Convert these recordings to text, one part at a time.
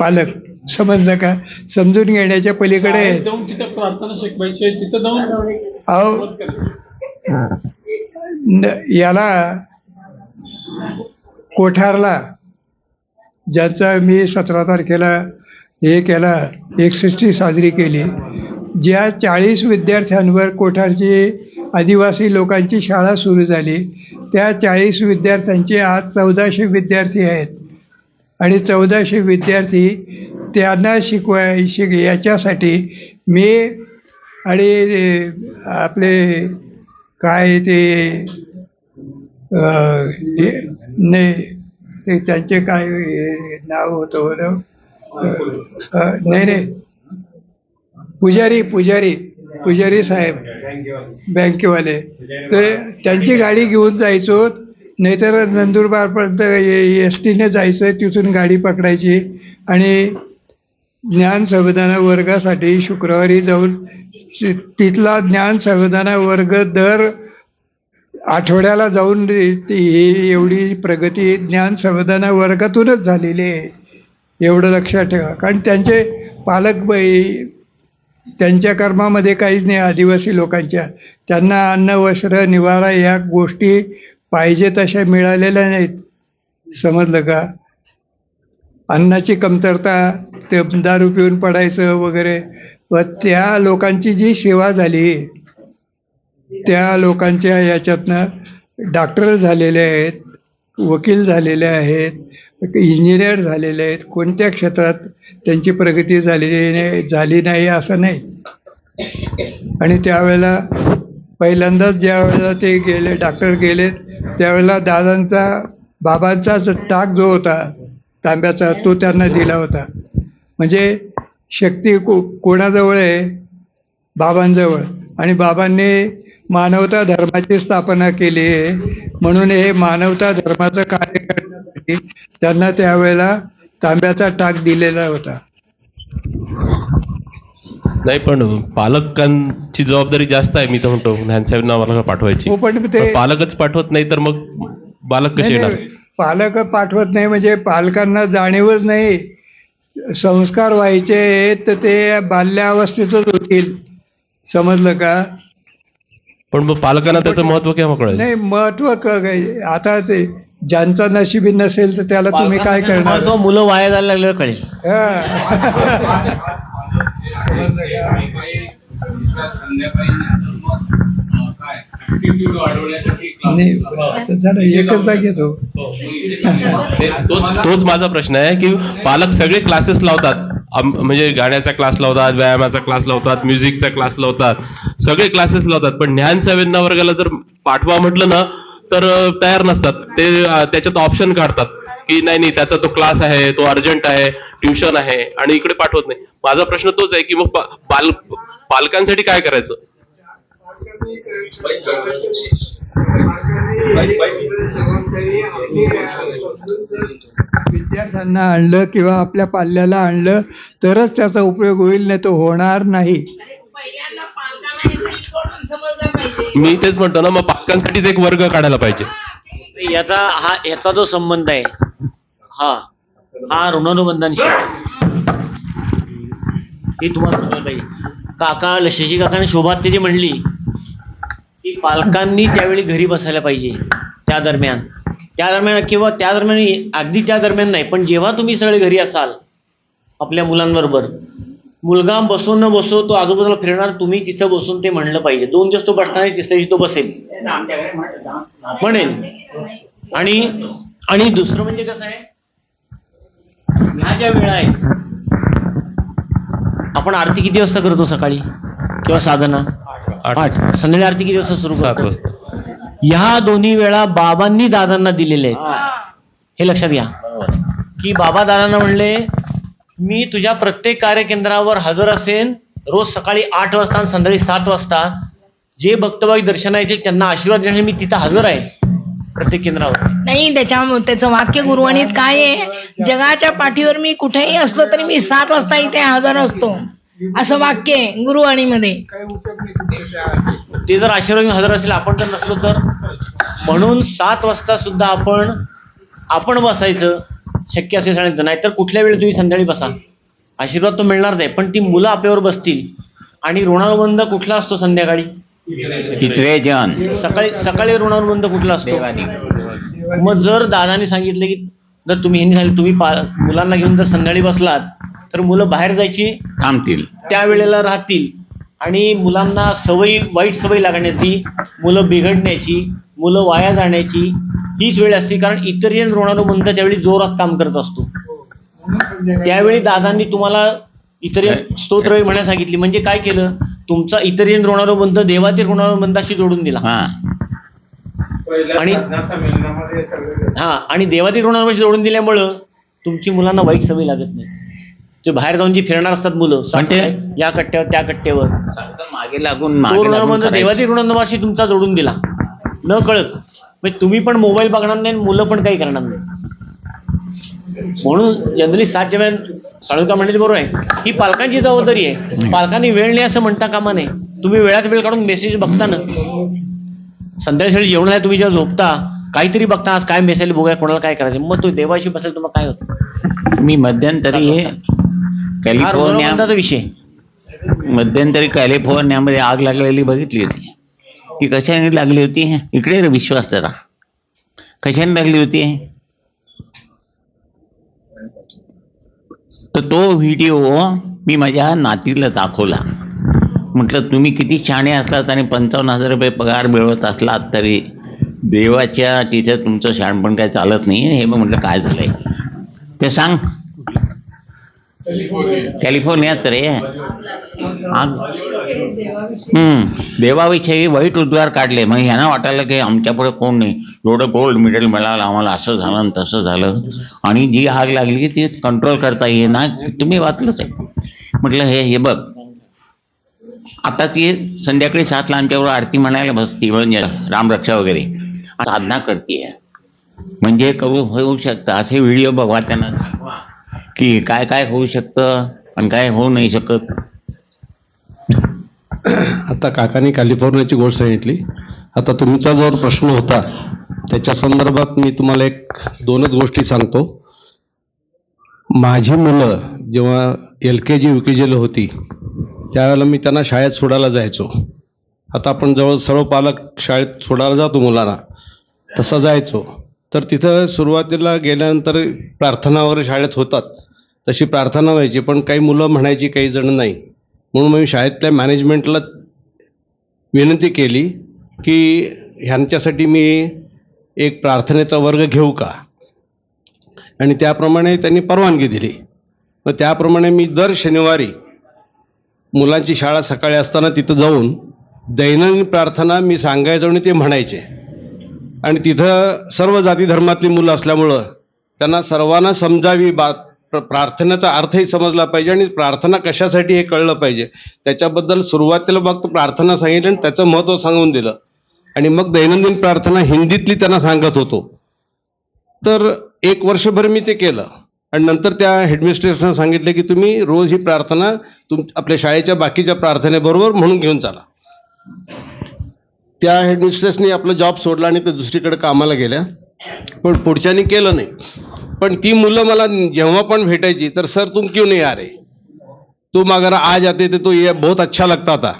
पालक समजलं का? समजून घेण्याच्या पलीकडे. आहेत. जाऊन तिथं प्रार्थना शिकवायची आहे, तिथं जाऊन अहो. मदत करायची. न- याला कोठारला ज्यांचा मी सतरा तारखेला हे केला एकसष्टी साजरी केली. ज्या चाळीस विद्यार्थ्यांवर कोठारची आदिवासी लोकांची शाळा सुरू झाली त्या चाळीस विद्यार्थ्यांचे आज चौदाशे विद्यार्थी आहेत. आणि चौदाशे विद्यार्थी त्यांना शिकवाय शिक याच्यासाठी मी आणि आपले काय ते हे, नाही ते त्यांचे काय हे, नाव होतं बरं? नाही नाही. पुजारी पुजारी पुजारी साहेब. बँकेवाले. तर त्यांची गाडी घेऊन जायचो. नाहीतर नंदुरबारपर्यंत एस टीने जायचं तिथून गाडी पकडायची. आणि ज्ञान संविधान वर्गासाठी शुक्रवारी जाऊन तिथला ज्ञान संविधाना वर्ग दर आठवड्याला जाऊन ती- ही एवढी प्रगती ज्ञान संविधान वर्गातूनच झालेली आहे. एवढं लक्षात ठेवा. कारण त्यांचे पालक बाई त्यांच्या कर्मामध्ये काहीच नाही आदिवासी लोकांच्या. त्यांना अन्न वस्त्र निवारा या गोष्टी पाहिजे तशा मिळालेल्या नाहीत. समजलं का? अन्नाची कमतरता ते दारू पिऊन पडायचं वगैरे व त्या लोकांची जी सेवा झाली त्या लोकांच्या याच्यातनं डॉक्टर झालेले आहेत वकील झालेले आहेत इंजिनियर झालेले आहेत कोणत्या क्षेत्रात त्यांची प्रगती झालेली नाही झाली नाही असं नाही. आणि त्यावेळेला पहिल्यांदाच ज्या वेळेला ते गेले डॉक्टर गेले त्यावेळेला दादांचा बाबांचा टाक जो होता तांब्याचा तो त्यांना दिला होता. म्हणजे शक्ती को कोणाजवळ आहे? बाबांजवळ. आणि बाबांनी मानवता धर्माची स्थापना केली आहे. म्हणून हे मानवता धर्माचं कार्य करण्यासाठी त्यांना त्यावेळेला तांब्याचा टाक दिलेला होता. नाही पण पालकांची जबाबदारी जास्त आहे मी तर म्हणतो ज्ञानसाहेबांना मला पाठवायची. हो पण ते पालकच पाठवत नाही तर मग बालक कसे येणार? पालक पाठवत नाही म्हणजे पालकांना जाणीवच नाही. संस्कार व्हायचे तर ते बाल्यावस्थेतच होतील. समजलं का? पण मग पालकांना त्याचं महत्त्व केव्हा कळेल? नाही महत्त्व क- काय- आता ते ज्यांचा नशिबी नसेल तर त्याला तुम्ही काय करणार? मुलं वाया जायला लागल्यावर कळेल. तोच तोच माझा प्रश्न आहे की पालक सगळे क्लासेस लावतात. म्हणजे गाण्याचा क्लास लावतात व्यायामाचा क्लास लावतात म्युझिकचा क्लास लावतात. सगळे क्लासेस लावतात. पण ज्ञान संवेदना वर्गाला जर पाठवा म्हटलं ना तर तयार नसतात. ते त्याच्यात ऑप्शन काढतात. की नाही नाही त्याचा तो क्लास आहे तो अर्जंट आहे ट्युशन आहे आणि इकडे पाठवत नाही. माझा प्रश्न तोच आहे की मग पाल पालकांसाठी काय करायचं? विद्यार्थ्यांना आणलं किंवा आपल्या पाल्याला आणलं तरच त्याचा उपयोग होईल नाही तो होणार नाही. मी तेच म्हणतो ना मग पालकांसाठीच एक वर्ग काढायला पाहिजे. याचा हा याचा जो संबंध आहे हा. हा ऋणानुबंधांशी हे तुम्हाला समजायला पाहिजे. काका शशी काकाने शोभा ते म्हणली की पालकांनी त्यावेळी घरी बसायला पाहिजे त्या दरम्यान. त्या दरम्यान किंवा त्या दरम्यान अगदी त्या दरम्यान नाही पण जेव्हा तुम्ही सगळे घरी असाल आपल्या मुलांबरोबर मुलगा बसून न बसो तो आजूबाजूला फिरणार तुम्ही तिथं बसून ते म्हणलं पाहिजे. दोन दिवस तो बसणार आहे तिसऱ्या दिवशी तो बसेल. म्हणेल आणि आणि दुसरं म्हणजे कसं आहे? ह्या ज्या वेळा आहेत आपण आरती किती वाजता करतो सकाळी? किंवा साधना आठ. आठ संध्याकाळी आरती किती वाजता सुरू सात करतो? वाजता. ह्या दोन्ही वेळा बाबांनी दादांना दिलेले आहेत. हे. लक्षात घ्या. की बाबा दादांना म्हणले मी तुझ्या प्रत्येक कार्यकेंद्रावर हजर असेन रोज सकाळी आठ वाजता आणि संध्याकाळी सात वाजता. जे भक्तभाई दर्शना येतील त्यांना आशीर्वाद देण्यासाठी मी तिथं हजर आहे. प्रत्येक केंद्रावर नाही त्याच्या त्याचं वाक्य गुरुवाणीत काय आहे? जगाच्या पाठीवर मी कुठेही असलो तरी मी सात वाजता इथे हजर असतो. असं वाक्य आहे गुरुवाणीमध्ये. ते जर आशीर्वाद हजर असेल आपण जर नसलो तर? म्हणून सात वाजता सुद्धा आपण आपण बसायचं. शक्य असेल सांगितलं नाहीतर कुठल्या वेळी तुम्ही संध्याकाळी बसा? आशीर्वाद तो मिळणार नाही पण ती मुलं आपल्यावर बसतील. आणि ऋणानुबंध कुठला असतो संध्याकाळी? तिसरे जण सकाळी सकाळी ऋणानुबंध कुठला असतो? मग जर दादाने सांगितलं की जर तुम्ही ह्यांनी सांगितलं तुम्ही मुलांना घेऊन जर संध्याकाळी बसलात तर मुलं बाहेर जायची थांबतील. त्यावेळेला राहतील. आणि मुलांना सवयी वाईट सवय लागण्याची मुलं बिघडण्याची मुलं वाया जाण्याची हीच वेळ असते. कारण इतर जण ऋणानुबंध त्यावेळी जोरात काम करत असतो. त्यावेळी दादांनी तुम्हाला इतर स्तोत्र म्हणण्यास सांगितली. म्हणजे काय केलं? तुमचा इतर जण ऋणानुबंध देवातील ऋणानुबंधाशी जोडून दिला. हा. आणि हा आणि देवातील ऋणानुबंधाशी जोडून दिल्यामुळं तुमची मुलांना वाईट सवय लागत नाही. ते बाहेर जाऊन जी फिरणार असतात मुलं म्हणजे? या कट्ट्यावर त्या कट्ट्यावर. मागे लागून तो मागे लागून ऋणानुबंध करायचं. देवातील ऋणानुबंधाशी तुमचा जोडून दिला. न कळत. म्हणजे तुम्ही पण मोबाईल बघणार नाही आणि मुलं पण काही करणार नाही. म्हणून जनरली सात जेव्हा साळुका म्हणले बरोबर आहे. ही पालकांची जबाबदारी आहे. पालकांनी वेळ नाही असं म्हणता कामा नये. तुम्ही वेळात वेळ काढून मेसेज बघता ना. संध्याकाळी जेवण आहे तुम्ही जेव्हा झोपता काहीतरी बघता आज काय मेसेज बघूया कोणाला काय करायचं. मग तो देवाशी बसेल तुम्हाला काय होतं? मी मध्यंतरी हे कॅलिफोर्निया विषय. मध्यंतरी कॅलिफोर्नियामध्ये आग लागलेली बघितली होती. ती कशाने लागली होती? इकडे विश्वास जरा. कशाने लागली होती? तर तो व्हिडिओ मी माझ्या नातीला दाखवला. म्हटलं तुम्ही किती शाणे असलात आणि पंचावन्न हजार रुपये पगार मिळवत असलात तरी देवाच्या तिथे तुमचं शहाणपण काय चालत नाही हे मग म्हटलं काय झालंय? ते सांग कॅलिफोर्नियात रे हम्म. देवाविषयी वाईट उद्गार काढले. मग ह्यांना वाटायला की आमच्यापुढे कोण नाही? एवढं गोल्ड मेडल मिळालं आम्हाला असं झालं आणि तसं झालं. आणि जी आग लागली की ती कंट्रोल करता येईना. तुम्ही वाचलंच आहे. म्हटलं हे हे बघ. आता ती संध्याकाळी सातला आमच्याबरोबर आरती म्हणायला बसती म्हणजे रामरक्षा वगैरे. साधना करते म्हणजे करू होऊ शकतं. असे व्हिडिओ बघा त्यांना. दाखवा की काय काय होऊ शकतं आणि काय होऊ नाही शकत? आता काकांनी कॅलिफोर्नियाची गोष्ट सांगितली. आता तुमचा जो प्रश्न होता त्याच्या संदर्भात मी तुम्हाला एक दोनच गोष्टी सांगतो. माझी मुलं जेव्हा एल के जी यू के जीला होती त्यावेळेला मी त्यांना शाळेत सोडायला जायचो. आता आपण जवळ सर्व पालक शाळेत सोडायला जातो मुलांना. तसा जायचो. तर तिथं सुरुवातीला गेल्यानंतर प्रार्थना वगैरे शाळेत होतात. तशी प्रार्थना व्हायची पण काही मुलं म्हणायची काही जण नाही. म्हणून मी शाळेतल्या मॅनेजमेंटला विनंती केली की ह्यांच्यासाठी मी एक प्रार्थनेचा वर्ग घेऊ का? आणि त्याप्रमाणे त्यांनी परवानगी दिली. मग त्याप्रमाणे मी दर शनिवारी मुलांची शाळा सकाळी असताना तिथं जाऊन दैनंदिन प्रार्थना मी सांगायचो आणि ते म्हणायचे. आणि तिथं सर्व जाती धर्मातली मुलं असल्यामुळं त्यांना सर्वांना समजावी बा प्रार्थनेचा अर्थही समजला पाहिजे आणि प्रार्थना कशासाठी हे कळलं पाहिजे. त्याच्याबद्दल सुरुवातीला फक्त प्रार्थना सांगितली आणि त्याचं महत्त्व सांगून दिलं. आणि मग दैनंदिन प्रार्थना हिंदीतली त्यांना सांगत होतो. तर एक वर्षभर मी ते केलं. आणि नंतर त्या हेडमिस्ट्रेसनं सांगितलं की तुम्ही रोज ही प्रार्थना तुम आपल्या शाळेच्या बाकीच्या प्रार्थनेबरोबर म्हणून घेऊन चाला. त्या हेडमिस्ट्रेसनी आपला जॉब सोडला आणि ते दुसरीकडे कामाला गेल्या. पण पुढच्यानी केलं नाही. पण ती मुलं मला जेव्हा पण भेटायची तर सर तुम क्यों नाही आ रे तू अगर आ जाते ते तो ये बहुत अच्छा लगता था.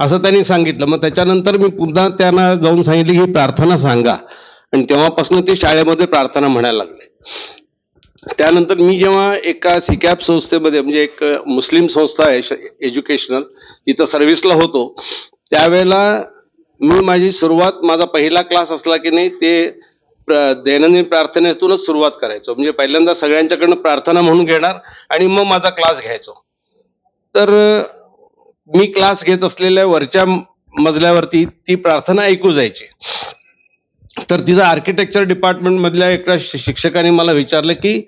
असं त्यांनी सांगितलं. मग त्याच्यानंतर मी पुन्हा त्यांना जाऊन सांगितली की प्रार्थना सांगा. आणि तेव्हापासून ते शाळेमध्ये प्रार्थना म्हणायला लागले. त्यानंतर मी जेव्हा एका सिकॅप संस्थेमध्ये म्हणजे एक मुस्लिम संस्था आहे एज्युकेशनल तिथं सर्व्हिसला होतो. त्यावेळेला मी माझी सुरुवात माझा पहिला क्लास असला की नाही ते दैनंदिन प्रार्थनेतूनच सुरुवात करायचो. म्हणजे पहिल्यांदा सगळ्यांच्याकडनं प्रार्थना म्हणून घेणार आणि मग माझा क्लास घ्यायचो. तर मी क्लास घेत असलेल्या वरच्या मजल्यावरती ती प्रार्थना ऐकू जायची. तर तिथं आर्किटेक्चर डिपार्टमेंटमधल्या एका शि- शिक्षकाने मला विचारलं की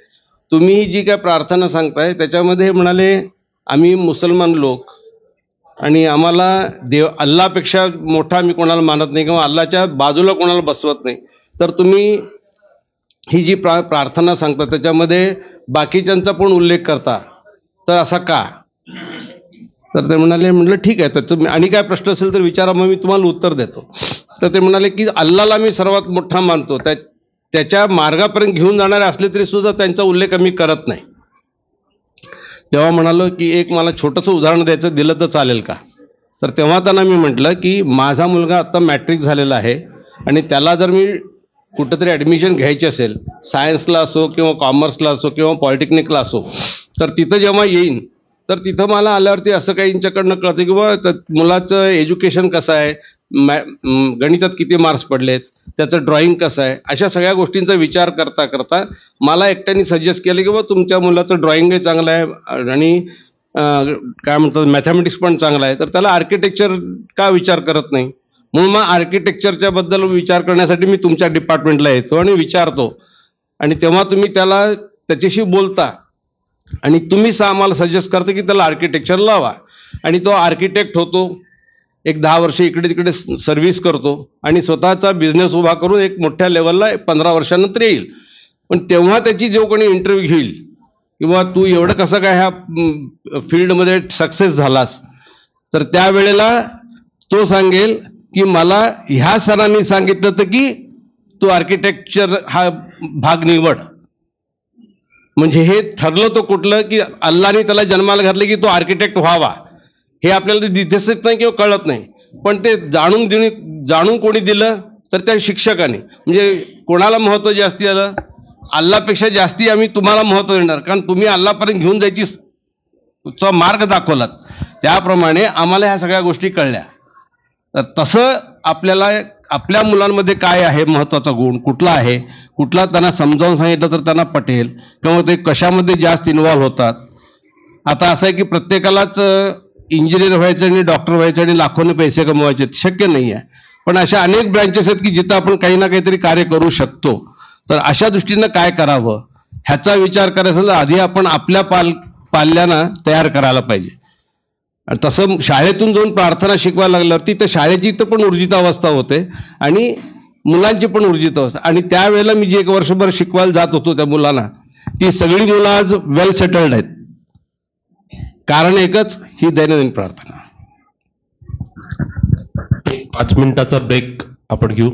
तुम्ही जी काय प्रार्थना सांगताय त्याच्यामध्ये म्हणाले आम्ही मुसलमान लोक आणि आम्हाला देव अल्लापेक्षा मोठा आम्ही कोणाला मानत नाही किंवा अल्लाच्या बाजूला कोणाला बसवत नाही. तर तुम्ही ही जी प्रा प्रार्थना सांगता त्याच्यामध्ये बाकीच्यांचा पण उल्लेख करता. तर असा का? तर ते म्हणाले म्हटलं ठीक आहे. त्याचं मी- आणि काय प्रश्न असेल तर विचारा मग मी तुम्हाला उत्तर देतो. तर ते म्हणाले की अल्लाला मी सर्वात मोठा मानतो. त्या त्याच्या मार्गापर्यंत घेऊन जाणारे असले तरी सुद्धा त्यांचा उल्लेख आम्ही करत नाही. तेव्हा म्हणालो की एक मला छोटंसं उदाहरण द्यायचं दिलं तर चालेल का? तर तेव्हा त्यांना मी म्हटलं की माझा मुलगा आत्ता मॅट्रिक झालेला आहे आणि त्याला जर मी कुठंतरी ॲडमिशन घ्यायची असेल सायन्सला असो किंवा कॉमर्सला असो किंवा पॉलिटेक्निकला असो तर तिथं जेव्हा येईन तर तिथं मला आल्यावरती असं काही यांच्याकडनं कळतं की बा मुलाचं एज्युकेशन कसं आहे? मॅ गणितात किती मार्क्स पडलेत? त्याचं ड्रॉईंग कसं आहे? अशा सगळ्या गोष्टींचा विचार करता करता मला एकट्याने सजेस्ट केलं की बा तुमच्या मुलाचं ड्रॉईंगही चांगलं आहे आणि काय म्हणतात मॅथमॅटिक्स पण चांगला आहे. तर त्याला आर्किटेक्चर का विचार करत नाही? म्हणून मग आर्किटेक्चरच्या बद्दल विचार करण्यासाठी मी तुमच्या डिपार्टमेंटला येतो आणि विचारतो. आणि तेव्हा तुम्ही त्याला त्याच्याशी बोलता. आणि तुम्हीच आम्हाला सजेस्ट करता की त्याला आर्किटेक्चर लावा. आणि तो आर्किटेक्ट होतो. एक दहा वर्ष इकडे तिकडे सर्व्हिस करतो आणि स्वतःचा बिझनेस उभा करून एक मोठ्या लेवलला पंधरा वर्षानंतर येईल. पण तेव्हा त्याची जो कोणी इंटरव्ह्यू घेईल किंवा तू एवढं कसं काय ह्या फील्डमध्ये सक्सेस झालास तर त्यावेळेला तो सांगेल की मला ह्या सरांनी सांगितलं होतं की तू आर्किटेक्चर हा भाग निवड. म्हणजे हे ठरलं तो कुठलं की अल्लाने त्याला जन्माला घातलं की तो आर्किटेक्ट व्हावा. हे आपल्याला दिसत नाही किंवा कळत नाही. पण ते जाणून देणे जाणून कोणी दिलं तर त्या शिक्षकाने. म्हणजे कोणाला महत्त्व जास्ती आलं? अल्लापेक्षा जास्ती आम्ही तुम्हाला महत्त्व देणार. कारण तुम्ही अल्लापर्यंत घेऊन जायची चा मार्ग दाखवलात. त्याप्रमाणे आम्हाला ह्या सगळ्या गोष्टी कळल्या. तर तसं आपल्याला आपल्या मुलांमध्ये काय आहे? महत्त्वाचा गुण कुठला आहे? कुठला त्यांना समजावून सांगितलं तर त्यांना पटेल. किंवा ते कशामध्ये जास्त इन्व्हॉल्व्ह होतात? आता असं आहे की प्रत्येकालाच इंजिनियर व्हायचं आणि डॉक्टर व्हायचं आणि लाखोने पैसे कमवायचे आहेत. शक्य नाही आहे. पण अशा अनेक ब्रँचेस आहेत की जिथं आपण काही ना काहीतरी कार्य करू शकतो. तर अशा दृष्टीनं काय करावं? ह्याचा विचार करायचा तर आधी आपण आपल्या पाल पाल्यांना तयार करायला पाहिजे. तसं शाळेतून जाऊन प्रार्थना शिकवायला लागल्यावरती तर शाळेची तर पण ऊर्जित अवस्था होते आणि मुलांची पण ऊर्जित अवस्था. आणि त्यावेळेला मी जे एक वर्षभर शिकवायला जात होतो त्या मुलांना ती सगळी मुलं आज वेल सेटल्ड आहेत. कारण एकच ही दैनंदिन प्रार्थना. पाच मिनिटाचा ब्रेक आपण घेऊ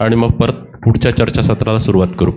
आणि मग परत पुढच्या चर्चासत्राला सुरुवात करू.